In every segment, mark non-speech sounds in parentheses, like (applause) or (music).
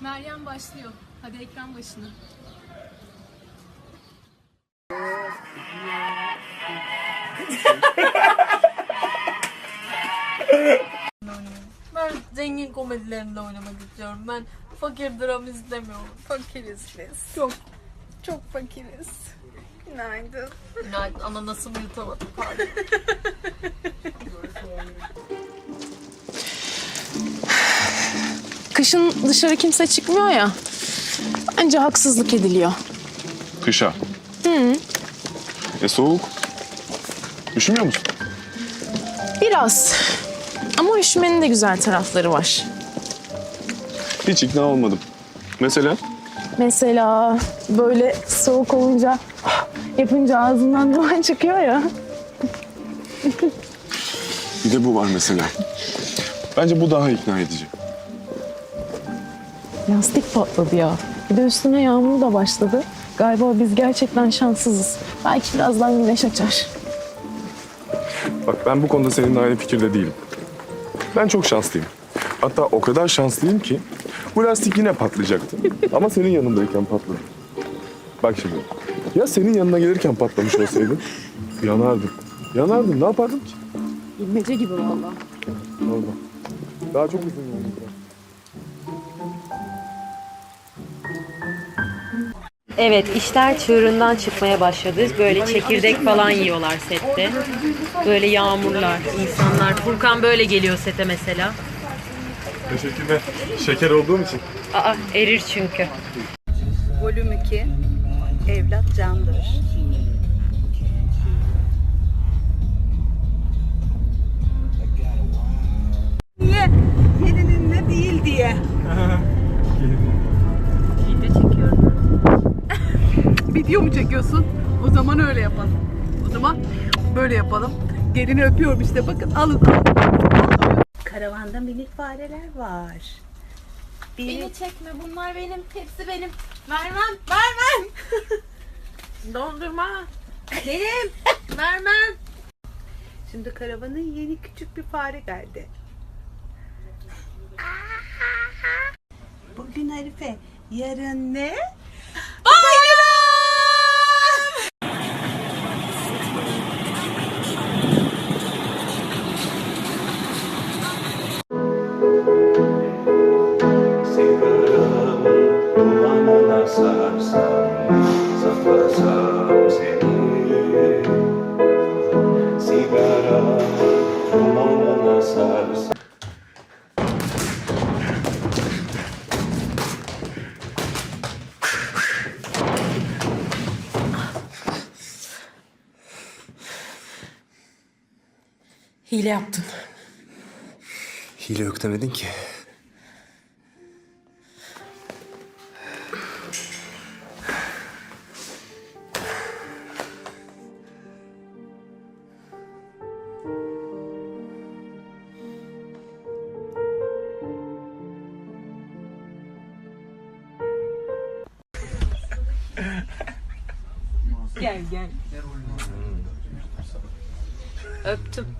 Meryem başlıyor. Hadi ekran başına. Ben zengin komedilerinde oynamak istiyorum. Ben fakir dram istemiyorum. Fakiriz biz. Çok. Çok fakiriz. Günaydın. Günaydın. Ananasımı yutamadım. Pardon. (laughs) Kışın dışarı kimse çıkmıyor ya. Bence haksızlık ediliyor. Kışa. Hı. E soğuk. Üşümüyor musun? Biraz. Ama üşümenin de güzel tarafları var. Hiç ikna olmadım. Mesela? Mesela böyle soğuk olunca yapınca ağzından duman çıkıyor ya. Bir de bu var mesela. Bence bu daha ikna edici. Lastik patladı ya. Bir de üstüne yağmur da başladı. Galiba biz gerçekten şanssızız. Belki birazdan güneş açar. Bak ben bu konuda seninle aynı fikirde değilim. Ben çok şanslıyım. Hatta o kadar şanslıyım ki bu lastik yine patlayacaktı. Ama senin yanındayken patladı. Bak şimdi. Ya senin yanına gelirken patlamış olsaydı (laughs) yanardım. Yanardım. Ne yapardım ki? Bilmece gibi valla. Vallahi. Daha çok uzun yolum var. Evet işler çığırından çıkmaya başladı. Böyle çekirdek falan yiyorlar sette. Böyle yağmurlar, insanlar. Furkan böyle geliyor sete mesela. Teşekkürler. Şeker olduğum için. Aa erir çünkü. Volüm 2. Evlat candır. Niye? Yerininle değil diye. (laughs) Video mu çekiyorsun? O zaman öyle yapalım. O zaman böyle yapalım. Gelini öpüyorum işte bakın alın. alın. Karavanda minik fareler var. Bir... Beni çekme. Bunlar benim. Hepsi benim. Vermem. Vermem. (laughs) Dondurma. Benim. Vermem. Şimdi karavana yeni küçük bir fare geldi. Bugün Arife, yarın ne? Yaptın. Hile yok demedin ki. Gel gel. Öptüm.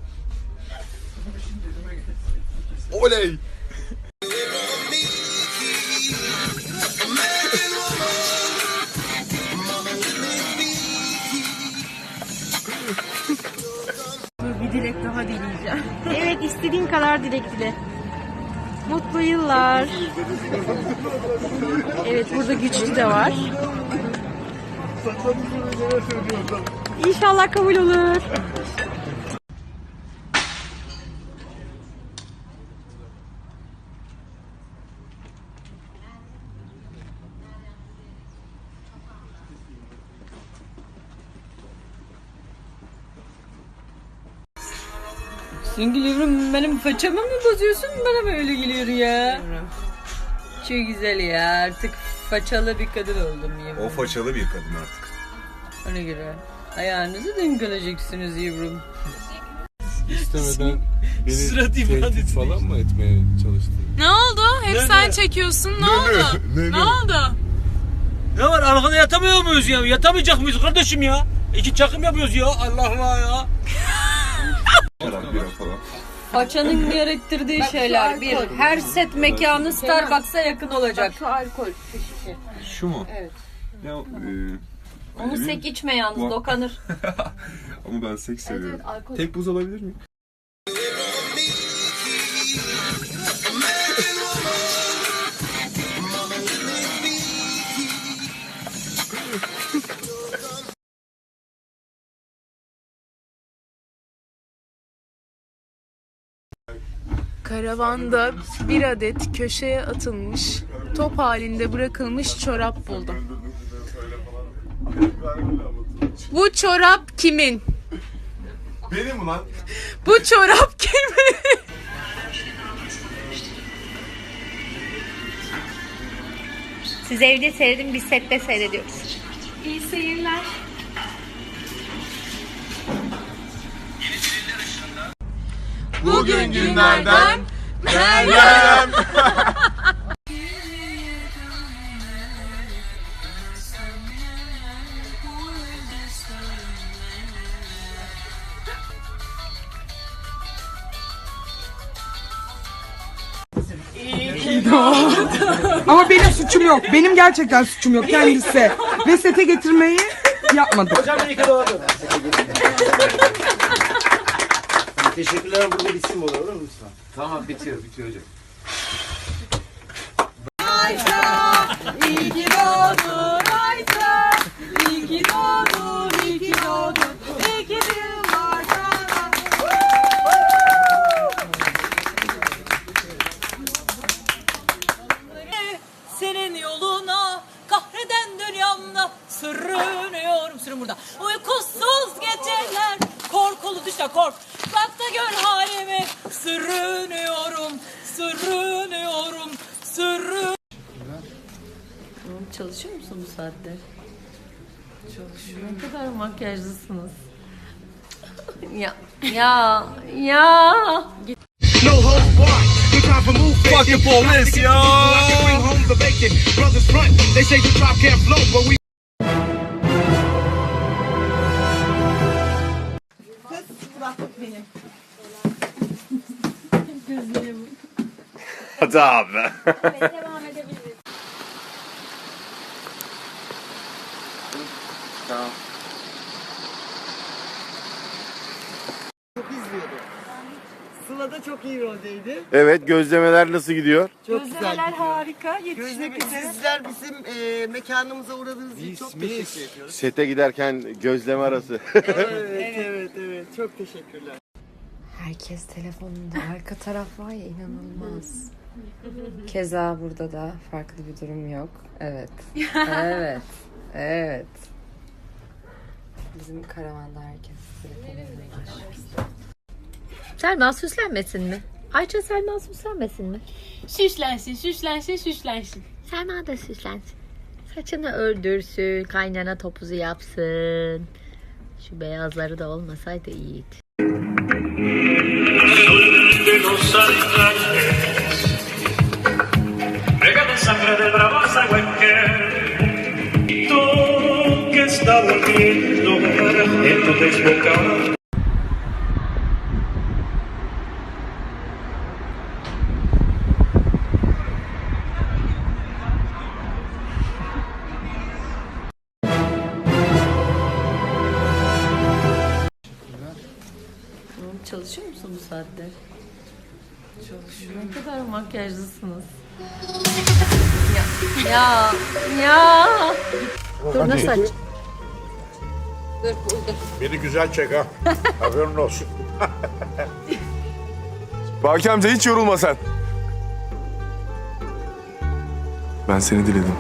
Oley! Bir dilek daha dileyeceğim. (laughs) evet istediğin kadar dilek dile. Mutlu yıllar. Evet burada güçlü de var. İnşallah kabul olur. Süngül yavrum benim façamı mı bozuyorsun bana mı öyle geliyor ya? Çok güzel ya artık façalı bir kadın oldum yavrum. O façalı bir kadın artık. Ona göre ayağınızı denk alacaksınız yavrum. İstemeden beni tehdit falan mı etmeye çalıştın? Ne oldu? Hep sen çekiyorsun. Ne oldu? Ne, Ne oldu? Ne var arkada yatamıyor muyuz ya? Yatamayacak mıyız kardeşim ya? İki çakım yapıyoruz ya. Allah Allah ya. Paçanın gerektirdiği şeyler. Bir, her set mekanı Starbucks'a yakın olacak. Şu alkol. Şu mu? Evet. Ya, e, Onu sek içme yalnız, dokanır. (laughs) ama ben seks seviyorum. alkol. Tek buz alabilir miyim? Karavanda bir adet köşeye atılmış, top halinde bırakılmış çorap buldum. Bu çorap kimin? Benim ulan. Bu çorap kimin? Siz evde seyredin, biz sette seyrediyoruz. İyi seyirler. Bugün günlerden Ama benim suçum yok. Benim gerçekten suçum yok kendisi. Ve sete getirmeyi yapmadı. Teşekkürler burada bitsin bu olur mu lütfen? Tamam bitiyor bitiyor hocam. Senin Sürünüyorum, sürünüyorum, sürün. Çalışıyor musun bu saatte? Çalışıyorum. Ne kadar makyajlısınız. (laughs) ya, ya, ya. Fucking polis ya. Hadi abi. Devam edebiliriz. Sıla'da çok iyi roldeydi. Evet gözlemeler nasıl gidiyor? Çok güzel. harika. Yetişmek üzere. Sizler bizim e, mekanımıza uğradığınız için çok teşekkür ediyoruz. Sete giderken gözleme arası. (laughs) evet, evet, evet. Çok teşekkürler. Herkes telefonunda. Arka taraf var ya inanılmaz. Keza burada da farklı bir durum yok. Evet. (laughs) Evet. Evet. Bizim karavanda herkes. Selma süslenmesin mi? Ayça Selma süslenmesin mi? Süslensin, süslensin, süslensin. Selma da süslensin. Saçını ördürsün, kaynana topuzu yapsın. Şu beyazları da olmasaydı iyiydi. Está volviendo en tu desbocado. Çalışıyor musun bu saatte? Çalışıyorum. Ne kadar makyajlısınız. ya, ya, ya. Dur nasıl aç? Dur buldum. Beni güzel çek ha. (laughs) Haberin olsun. (laughs) Baki amca hiç yorulma sen. Ben seni diledim.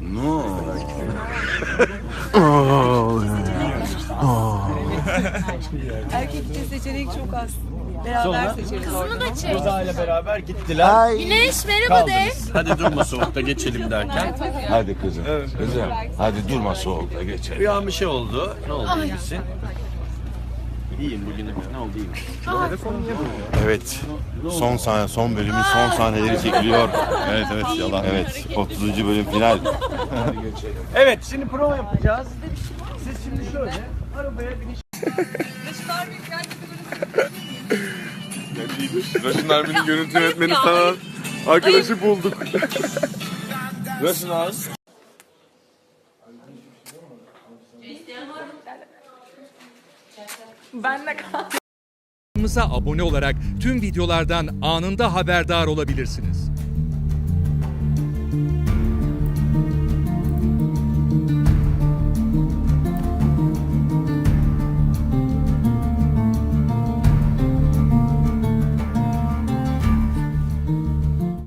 No. (laughs) Erkekte seçenek çok az. Beraber seçeriz. Kızımı da çek. Rıza beraber gittiler. Güneş merhaba de. Hadi durma soğukta geçelim derken. Hadi kızım. Kızım. Hadi durma soğukta geçelim. Bir an bir şey oldu. Ne oldu iyisin? İyiyim bugün. Ne oldu iyiyim. Evet. Son sahne, son bölümün son sahneleri çekiliyor. Evet evet yalan. Evet. 30. bölüm final. Evet şimdi prova yapacağız. Siz şimdi şöyle arabaya biniş. Raşın Armin'in görüntü yönetmeni sana arkadaşı bulduk. (laughs) Nasılsın az? Kanalımıza abone olarak tüm videolardan anında haberdar olabilirsiniz.